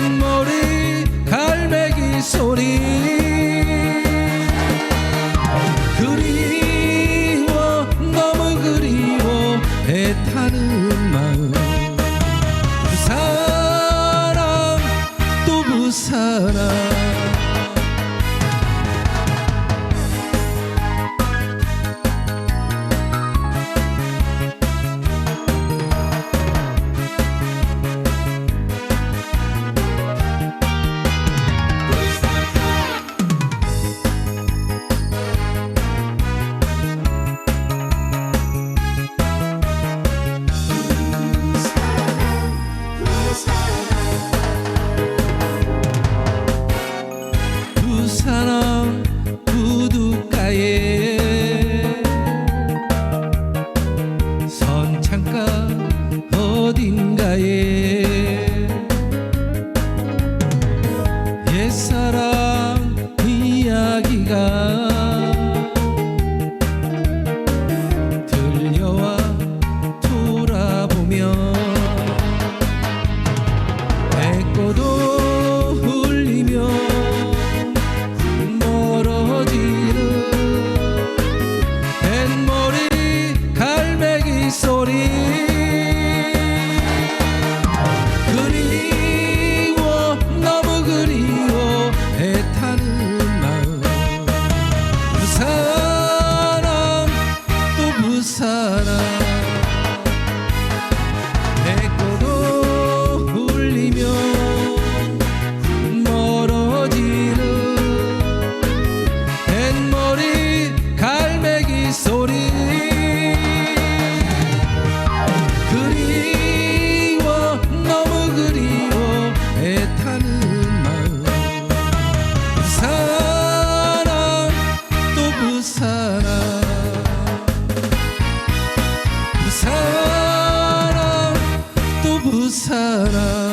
갯머리 갈매기 소리. 사랑 사랑.